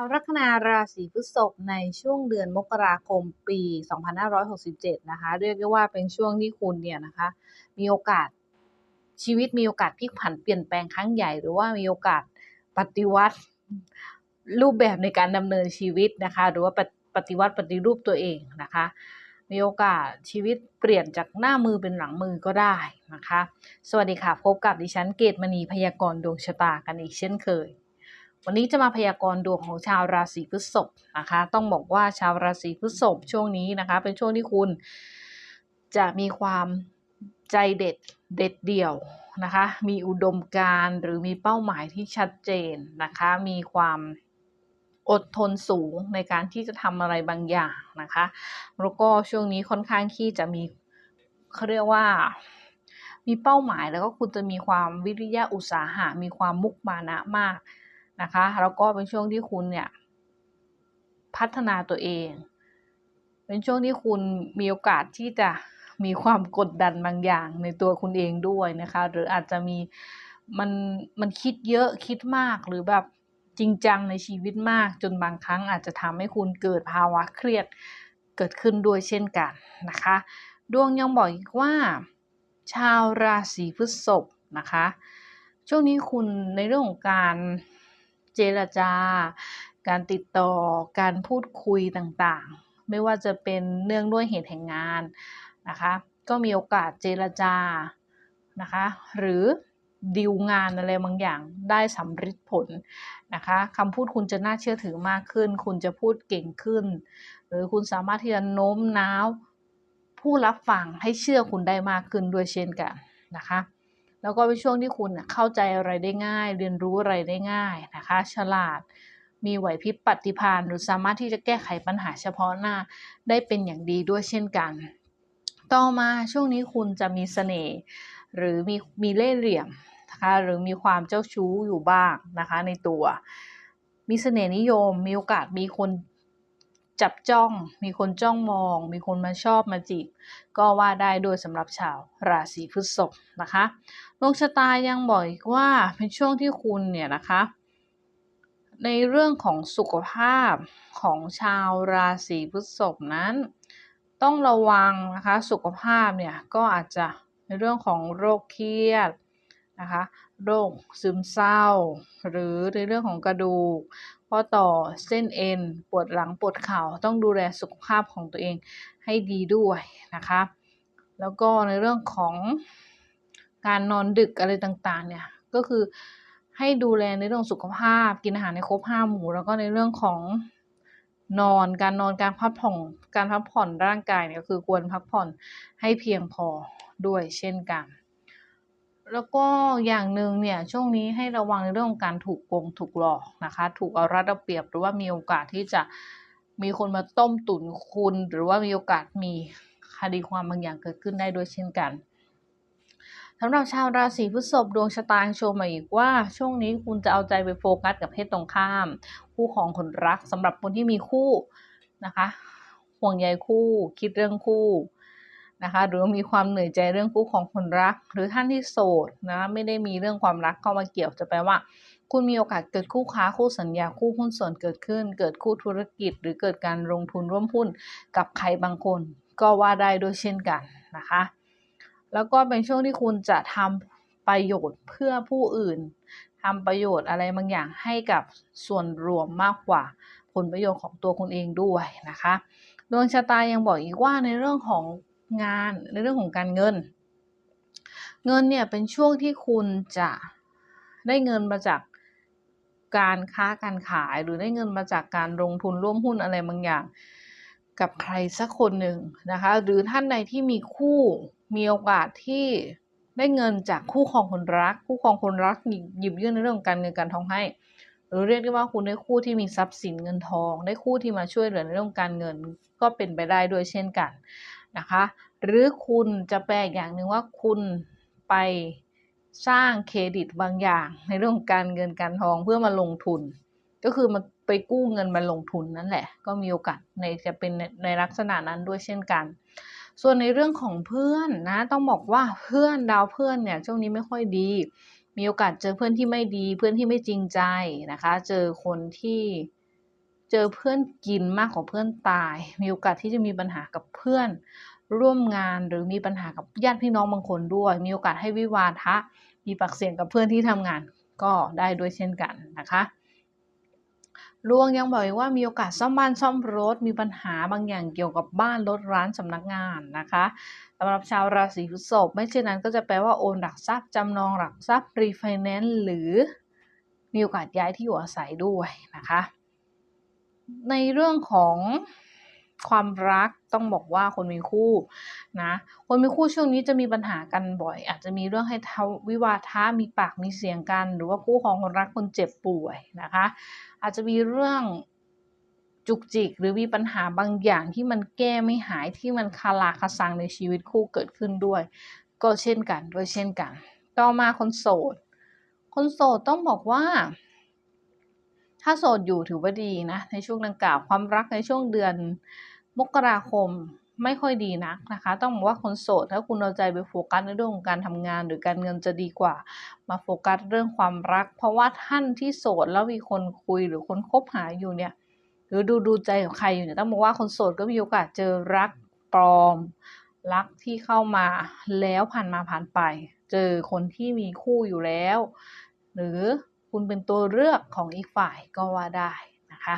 าวลัคนาราศีพฤษภในช่วงเดือนมกราคมปี 2567 นะคะ เรียกได้ว่าเป็นช่วงที่คุณเนี่ยนะคะ มีโอกาสชีวิตมีโอกาสพลิกผันเปลี่ยนแปลงครั้งใหญ่ หรือว่ามีโอกาสปฏิวัติรูปแบบในการดำเนินชีวิตนะคะ หรือว่าปฏิวัติปฏิรูปตัวเองนะคะ มีโอกาสชีวิตเปลี่ยนจากหน้ามือเป็นหลังมือก็ได้นะคะ สวัสดีค่ะ พบกับดิฉันเกตมณีพยากรณ์ดวงชะตากันอีกเช่นเคย วันนี้จะมาพยากรณ์ดวงของชาวราศีพฤษภนะคะ ต้องบอกว่าชาวราศีพฤษภช่วงนี้นะคะ เป็นช่วงที่คุณจะมีความใจเด็ดเด็ดเดี่ยวนะคะ มีอุดมการณ์หรือมีเป้าหมายที่ชัดเจนนะคะ มีความอดทนสูงในการที่จะทำอะไรบางอย่างนะคะ แล้วก็ช่วงนี้ค่อนข้างที่จะมีเขาเรียกว่ามีเป้าหมายแล้วก็คุณจะมีความวิริยะอุตสาหะ มีความมุกมานะมาก นะคะแล้วก็เป็นช่วงที่คุณเนี่ยพัฒนาตัวเอง เป็นช่วงที่คุณมีโอกาสที่จะมีความกดดันบางอย่างในตัวคุณเองด้วยนะคะ หรืออาจจะมีมันมันคิดเยอะคิดมากหรือแบบจริงจังในชีวิตมากจนบางครั้งอาจจะทำให้คุณเกิดภาวะเครียดเกิดขึ้นด้วยเช่นกันนะคะ ดวงยังบอกอีกว่า ชาวราศีพฤษภนะคะ ช่วงนี้คุณในเรื่องของการ เจรจา การติดต่อการพูดคุยต่างๆ ไม่ว่าจะเป็นเนื่องด้วยเหตุแห่งงานนะคะก็มีโอกาสเจรจานะคะหรือดีลงานอะไรบางอย่างได้สำเร็จผลนะคะคำพูดคุณจะน่าเชื่อถือมากขึ้น คุณจะพูดเก่งขึ้น หรือคุณสามารถที่จะโน้มน้าวผู้รับฟังให้เชื่อคุณได้มากขึ้นด้วยเช่นกันนะคะ แล้วก็เป็นช่วงที่คุณเข้าใจอะไรได้ง่าย เรียนรู้อะไรได้ง่ายนะคะ ฉลาด มีไหวพริบปฏิภาณหรือสามารถที่จะแก้ไขปัญหาเฉพาะหน้าได้เป็นอย่างดีด้วยเช่นกัน ต่อมาช่วงนี้คุณจะมีเสน่ห์หรือมีมีเล่ห์เหลี่ยมนะคะหรือมีความเจ้าชู้อยู่บ้างนะคะในตัว มีเสน่ห์นิยม มีโอกาสมีคน จับจ้อง มีคนจ้องมอง มีคนมาชอบมาจีบ ก็ว่าได้โดยสำหรับชาวราศีพฤษภนะคะดวงชะตายังบอกอีกว่าเป็นช่วงที่คุณเนี่ยนะคะ ในเรื่องของสุขภาพของชาวราศีพฤษภนั้น ต้องระวังนะคะสุขภาพเนี่ยก็อาจจะในเรื่องของโรคเครียด นะคะโรคซึมเศร้า หรือในเรื่องของกระดูกข้อต่อเส้นเอ็น ปวดหลังปวดเข่าต้องดูแลสุขภาพของตัวเองให้ดีด้วยนะคะ แล้วก็ในเรื่องของการนอนดึกอะไรต่างๆเนี่ยก็คือให้ดูแลในเรื่องสุขภาพ กินอาหารในครบห้าหมู่ แล้วก็ในเรื่องของนอนการนอนการพักผ่อนการพักผ่อนร่างกายเนี่ยก็คือควรพักผ่อนให้เพียงพอด้วยเช่นกัน แล้วก็อย่างหนึ่งเนี่ยช่วงนี้ให้ระวังในเรื่องของการถูกโกงถูกหลอกนะคะ ถูกเอารัดเอาเปรียบหรือว่ามีโอกาสที่จะมีคนมาต้มตุ๋นคุณ หรือว่ามีโอกาสมีคดีความบางอย่างเกิดขึ้นได้ด้วยเช่นกันสำหรับชาวราศีพฤษภดวงชะตาโชว์มาอีกว่า ช่วงนี้คุณจะเอาใจไปโฟกัสกับเพศตรงข้าม คู่ของคนรักสำหรับคนที่มีคู่นะคะห่วงใยคู่ คิดเรื่องคู่ นะคะหรือมีความเหนื่อยใจเรื่องคู่ของคนรัก หรือท่านที่โสดนะไม่ได้มีเรื่องความรักเข้ามาเกี่ยวจะแปลว่า คุณมีโอกาสเกิดคู่ค้าคู่สัญญาคู่หุ้นส่วนเกิดขึ้น เกิดคู่ธุรกิจ หรือเกิดการลงทุนร่วมหุ้นกับใครบางคน ก็ว่าได้ด้วยเช่นกันนะคะ แล้วก็เป็นช่วงที่คุณจะทำประโยชน์เพื่อผู้อื่นทำประโยชน์อะไรบางอย่างให้กับส่วนรวมมากกว่าผลประโยชน์ของตัวคุณเองด้วยนะคะดวงชะตายังบอกอีกว่าในเรื่องของ งานในเรื่องของการเงิน เงินเนี่ยเป็นช่วงที่คุณจะได้เงินมาจากการค้าการขายหรือได้เงินมาจากการลงทุนร่วมหุ้นอะไรบางอย่าง กับใครสักคนหนึ่งนะคะ หรือท่านใดที่มีคู่มีโอกาสที่ได้เงินจากคู่ครองคนรัก คู่ครองคนรักหยิบยื่นในเรื่องการเงินการทองให้ หรือเรียกได้ว่าคุณได้คู่ที่มีทรัพย์สินเงินทอง ได้คู่ที่มาช่วยเหลือในเรื่องการเงินก็เป็นไปได้ด้วยเช่นกัน นะคะ หรือคุณจะแปลอย่างหนึ่งว่าคุณไปสร้างเครดิตบางอย่าง ในเรื่องของการเงินการทองเพื่อมาลงทุน ก็คือมาไปกู้เงินมาลงทุนนั่นแหละ ก็มีโอกาสในจะเป็นในลักษณะนั้นด้วยเช่นกัน ส่วนในเรื่องของเพื่อนนะต้องบอกว่าเพื่อนดาวเพื่อนเนี่ยช่วงนี้ไม่ค่อยดี มีโอกาสเจอเพื่อนที่ไม่ดี เพื่อนที่ไม่จริงใจนะคะ เจอคนที่ เจอเพื่อนกินมากกว่าเพื่อนตาย มีโอกาสที่จะมีปัญหากับเพื่อนร่วมงานหรือมีปัญหากับญาติพี่น้องบางคนด้วย มีโอกาสให้วิวาทะ มีปากเสียงกับเพื่อนที่ทำงานก็ได้ด้วยเช่นกันนะคะลวงยังบอกอีกว่ามีโอกาสซ่อมบ้านซ่อมรถมีปัญหาบางอย่างเกี่ยวกับบ้านรถร้านสำนักงานนะคะสำหรับชาวราศีพฤษภไม่เช่นนั้นก็จะแปลว่าโอนหลักทรัพย์จำนองหลักทรัพย์รีไฟแนนซ์หรือมีโอกาสย้ายที่อยู่อาศัยด้วยนะคะ ในเรื่องของความรักต้องบอกว่าคนมีคู่นะคนมีคู่ช่วงนี้จะมีปัญหากันบ่อย อาจจะมีเรื่องให้ทวิวาทะมีปากมีเสียงกัน หรือว่าคู่ของคนรักคนเจ็บป่วยนะคะ อาจจะมีเรื่องจุกจิกหรือมีปัญหาบางอย่างที่มันแก้ไม่หายที่มันคาราคาซังในชีวิตคู่เกิดขึ้นด้วย ก็เช่นกันด้วยเช่นกัน ต่อมาคนโสด คนโสดต้องบอกว่า ถ้าโสดอยู่ถือว่าดีนะ ในช่วงดังกล่าวความรักในช่วงเดือนมกราคมไม่ค่อยดีนักนะคะ ต้องบอกว่าคนโสดถ้าคุณเอาใจไปโฟกัสในเรื่องของการทำงาน หรือการเงินจะดีกว่า มาโฟกัสเรื่องความรัก เพราะว่าท่านที่โสดแล้วมีคนคุยหรือคนคบหาอยู่เนี่ย หรือดูดูใจของใครอยู่เนี่ยต้องบอกว่าคนโสดก็มีโอกาสเจอรักปลอม รักที่เข้ามาแล้วผ่านมาผ่านไป เจอคนที่มีคู่อยู่แล้ว หรือ คุณเป็นตัวเลือกของอีกฝ่ายก็ว่าได้นะคะ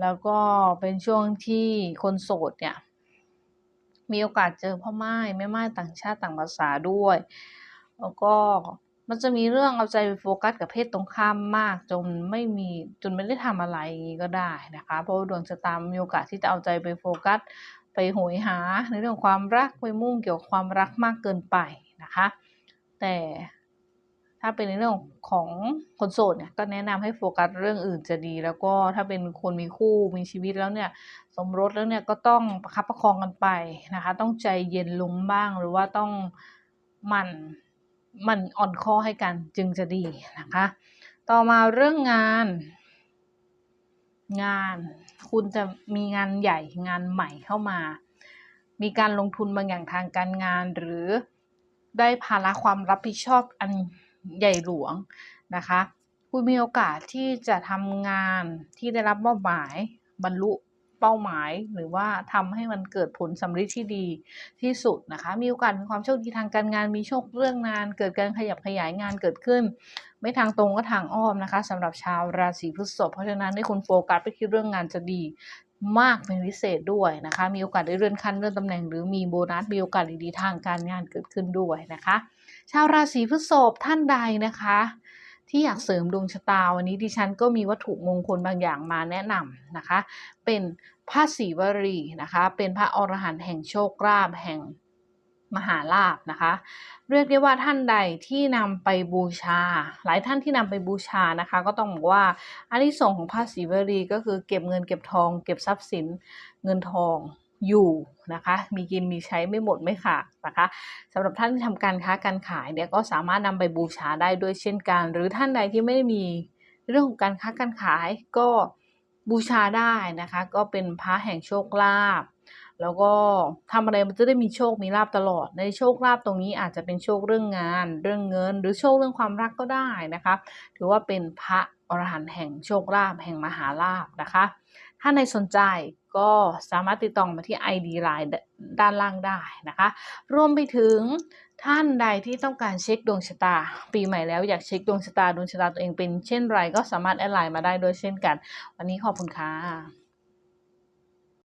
แล้วก็เป็นช่วงที่คนโสดเนี่ยมีโอกาสเจอพ่อไม้แม่ไม้ต่างชาติต่างภาษาด้วย แล้วก็มันจะมีเรื่องเอาใจไปโฟกัสกับเพศตรงข้ามมากจนไม่มีจนไม่ได้ทำอะไรก็ได้นะคะ เพราะาดวงชะตามีโอกาสที่จะเอาใจไปโฟกัส ไปโหยหาในเรื่องความรักไปมุ่งเกี่ยวกับความรักมากเกินไปนะคะ แต่ ถ้าเป็นในเรื่องของคนโสดเนี่ยก็แนะนำให้โฟกัสเรื่องอื่นจะดี แล้วก็ถ้าเป็นคนมีคู่มีชีวิตแล้วเนี่ยสมรสแล้วเนี่ยก็ต้องประคับประคองกันไปนะคะ ต้องใจเย็นลงบ้างหรือว่าต้องมันมันอ่อนข้อให้กันจึงจะดีนะคะ ต่อมาเรื่องงาน งานคุณจะมีงานใหญ่งานใหม่เข้ามา มีการลงทุนบางอย่างทางการงานหรือได้ภาระความรับผิดชอบอัน ใหญ่หลวงนะคะ คุณมีโอกาสที่จะทำงานที่ได้รับมอบหมายบรรลุเป้าหมายหรือว่าทำให้มันเกิดผลสำเร็จที่ดีที่สุดนะคะ มีโอกาสมีความโชคดีทางการงานมีโชคเรื่องงาน เกิดการขยับขยายงานเกิดขึ้น ไม่ทางตรงก็ทางอ้อมนะคะสำหรับชาวราศีพฤษภเพราะฉะนั้นให้คุณโฟกัสไปที่เรื่องงานจะดีมากเป็นพิเศษด้วยนะคะ มีโอกาสได้เลื่อนขั้นเลื่อนตำแหน่ง หรือมีโบนัสมีโอกาสดีๆทางการงานเกิดขึ้นด้วยนะคะ ชาวราศีพฤษภท่านใดนะคะ ที่อยากเสริมดวงชะตาวันนี้ดิฉันก็มีวัตถุมงคลบางอย่างมาแนะนำนะคะ เป็นพระศรีวรีนะคะ เป็นพระอรหันต์แห่งโชคลาภแห่งมหาลาภนะคะ เรียกได้ว่าท่านใดที่นำไปบูชา หลายท่านที่นำไปบูชานะคะ ก็ต้องบอกว่าอันที่สองของพระศรีวรีก็คือเก็บเงินเก็บทอง เก็บทรัพย์สินเงินทอง อยู่นะคะ มีกินมีใช้ไม่หมดไม่ขาดนะคะสำหรับท่านที่ทำการค้าการขายเนี่ยก็สามารถนำไปบูชาได้ด้วยเช่นกัน หรือท่านใดที่ไม่ได้มีเรื่องของการค้าการขายก็บูชาได้นะคะ ก็เป็นพระแห่งโชคลาภแล้วก็ทำอะไรมันจะได้มีโชค มีลาบตลอด ในโชคลาภตรงนี้อาจจะเป็นโชคเรื่องงาน เรื่องเงิน หรือโชคเรื่องความรักก็ได้นะคะ ถือว่าเป็นพระอรหันต์แห่งโชคลาภแห่งมหาลาภนะคะ ถ้าในสนใจ ก็สามารถติดต่อมาที่ ID Line ด้านล่างได้นะคะ รวมไปถึงท่านใดที่ต้องการเช็คดวงชะตา ปีใหม่แล้วอยากเช็คดวงชะตาดวงชะตาตัวเองเป็นเช่นไรก็สามารถแอดไลน์มาได้ด้วยเช่นกัน วันนี้ขอบคุณค่ะ